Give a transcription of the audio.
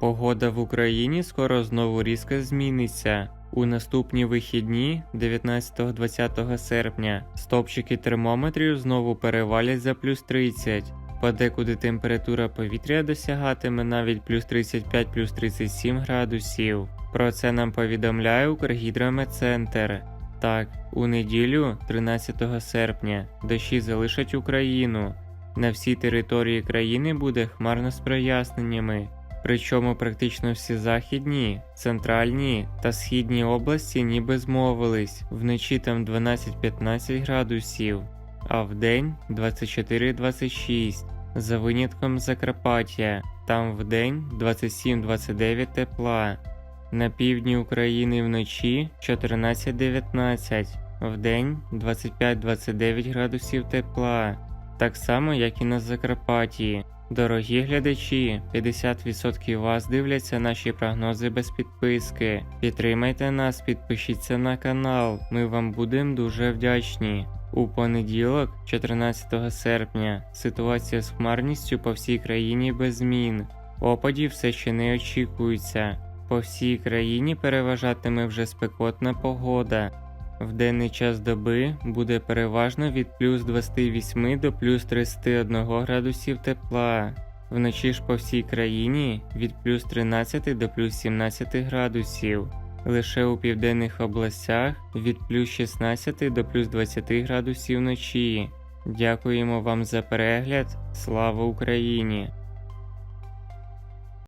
Погода в Україні скоро знову різко зміниться. У наступні вихідні, 19-20 серпня, стопчики термометрів знову перевалять за плюс 30. Подекуди температура повітря досягатиме навіть плюс 35 плюс 37 градусів. Про це нам повідомляє Укргідрометцентр. Так, у неділю, 13 серпня, дощі залишать Україну. На всій території країни буде хмарно з проясненнями. Причому практично всі західні, центральні та східні області ніби змовились. Вночі там 12-15 градусів, а вдень 24-26. За винятком Закарпаття, там вдень 27-29 тепла. На півдні України вночі 14-19, вдень 25-29 градусів тепла. Так само, як і на Закарпатті. Дорогі глядачі, 50% вас дивляться наші прогнози без підписки. Підтримайте нас, підпишіться на канал, ми вам будемо дуже вдячні. У понеділок, 14 серпня, ситуація з хмарністю по всій країні без змін. Опадів все ще не очікується. По всій країні переважатиме вже спекотна погода. В денний час доби буде переважно від плюс 28 до плюс 31 градусів тепла. Вночі ж по всій країні від плюс 13 до плюс 17 градусів. Лише у південних областях від плюс 16 до плюс 20 градусів вночі. Дякуємо вам за перегляд. Слава Україні!